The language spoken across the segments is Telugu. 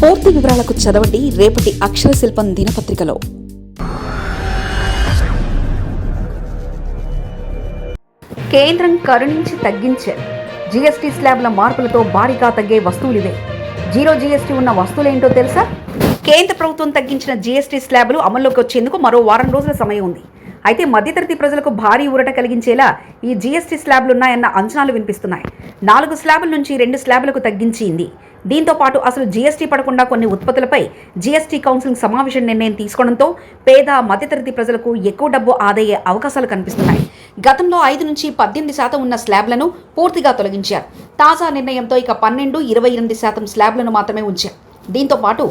పూర్తి వివరాలకు చదవండి రేపటి అక్షర శిల్పం దినపత్రికలో. కేంద్రం కరుణించి తగ్గించారు జీఎస్టీ స్లాబ్ల మార్పులతో భారీగా తగ్గే వస్తువులివే జీరో జీఎస్టీ ఉన్న వస్తువులేంటో తెలుసా? కేంద్ర ప్రభుత్వం తగ్గించిన జీఎస్టీ స్లాబ్లు అమల్లోకి వచ్చేందుకు మరో వారం రోజుల సమయం ఉంది. అయితే మధ్యతరగతి ప్రజలకు భారీ ఊరట కలిగించేలా ఈ జీఎస్టీ స్లాబ్లు ఉన్నాయన్న అంచనాలు వినిపిస్తున్నాయి. నాలుగు స్లాబుల నుంచి రెండు స్లాబులకు తగ్గించింది. దీంతో పాటు అసలు జీఎస్టీ పడకుండా కొన్ని ఉత్పత్తులపై జీఎస్టీ కౌన్సిల్ సమావేశం నిర్ణయం తీసుకోవడంతో పేద మధ్యతరగతి ప్రజలకు ఎక్కువ డబ్బు ఆదయ్యే అవకాశాలు కనిపిస్తున్నాయి. గతంలో ఐదు నుంచి పద్దెనిమిది శాతం ఉన్న స్లాబ్లను పూర్తిగా తొలగించారు. తాజా నిర్ణయంతో ఇక పన్నెండు ఇరవై ఎనిమిది శాతం స్లాబ్లను మాత్రమే ఉంచారు. దీంతో పాటు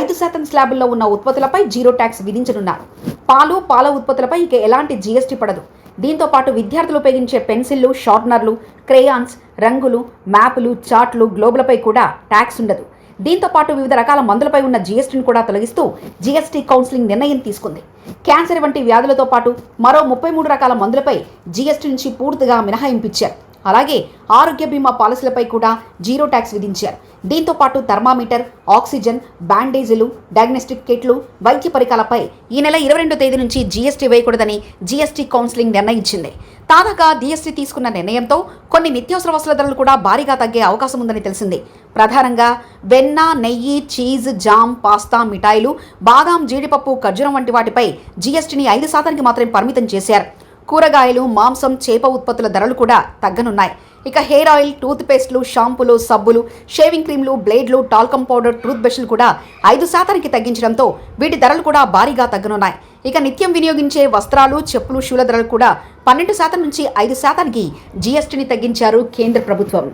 ఐదు శాతం స్లాబుల్లో ఉన్న ఉత్పత్తులపై జీరో ట్యాక్స్ విధించనున్నారు. పాలు పాల ఉత్పత్తులపై ఇక ఎలాంటి జీఎస్టీ పడదు. దీంతో పాటు విద్యార్థులు ఉపయోగించే పెన్సిళ్ళు షార్ప్నర్లు క్రేయాన్స్ రంగులు మ్యాపులు చార్ట్లు గ్లోబులపై కూడా ట్యాక్స్ ఉండదు. దీంతో పాటు వివిధ రకాల మందులపై ఉన్న జీఎస్టీని కూడా తొలగిస్తూ జీఎస్టీ కౌన్సిలింగ్ నిర్ణయం తీసుకుంది. క్యాన్సర్ వంటి వ్యాధులతో పాటు మరో ముప్పై మూడు రకాల మందులపై జీఎస్టీ నుంచి పూర్తిగా మినహాయింపు ఇచ్చారు. అలాగే ఆరోగ్య బీమా పాలసీలపై కూడా జీరో ట్యాక్స్ విధించారు. దీంతో పాటు థర్మామీటర్ ఆక్సిజన్ బ్యాండేజీలు డయాగ్నోస్టిక్ కిట్లు వైద్య పరికరాలపై ఈ నెల ఇరవై రెండో తేదీ నుంచి జీఎస్టీ వేయకూడదని జీఎస్టీ కౌన్సిలింగ్ నిర్ణయించింది. తాజాగా జీఎస్టీ తీసుకున్న నిర్ణయంతో కొన్ని నిత్యావసర వస్తువుల ధరలు కూడా భారీగా తగ్గే అవకాశం ఉందని తెలిసింది. ప్రధానంగా వెన్న నెయ్యి చీజ్ జామ్ పాస్తా మిఠాయిలు బాదాం జీడిపప్పు ఖర్జూరం వంటి వాటిపై జీఎస్టీని ఐదు శాతానికి మాత్రమే పరిమితం చేశారు. కూరగాయలు మాంసం చేప ఉత్పత్తుల ధరలు కూడా తగ్గనున్నాయి. ఇక హెయిర్ ఆయిల్ టూత్ పేస్ట్లు షాంపూలు సబ్బులు షేవింగ్ క్రీమ్లు బ్లేడ్లు టాల్కమ్ పౌడర్ టూత్ బ్రష్లు కూడా ఐదు శాతానికి తగ్గించడంతో వీటి ధరలు కూడా భారీగా తగ్గనున్నాయి. ఇక నిత్యం వినియోగించే వస్త్రాలు చెప్పులు షూల ధరలు కూడా పన్నెండు శాతం నుంచి ఐదు శాతానికి జీఎస్టీని తగ్గించారు కేంద్ర ప్రభుత్వం.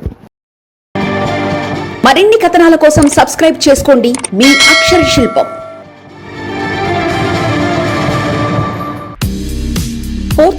మరిన్ని కథనాల కోసం సబ్స్క్రైబ్ చేసుకోండి. మీ అక్షర శిల్పం.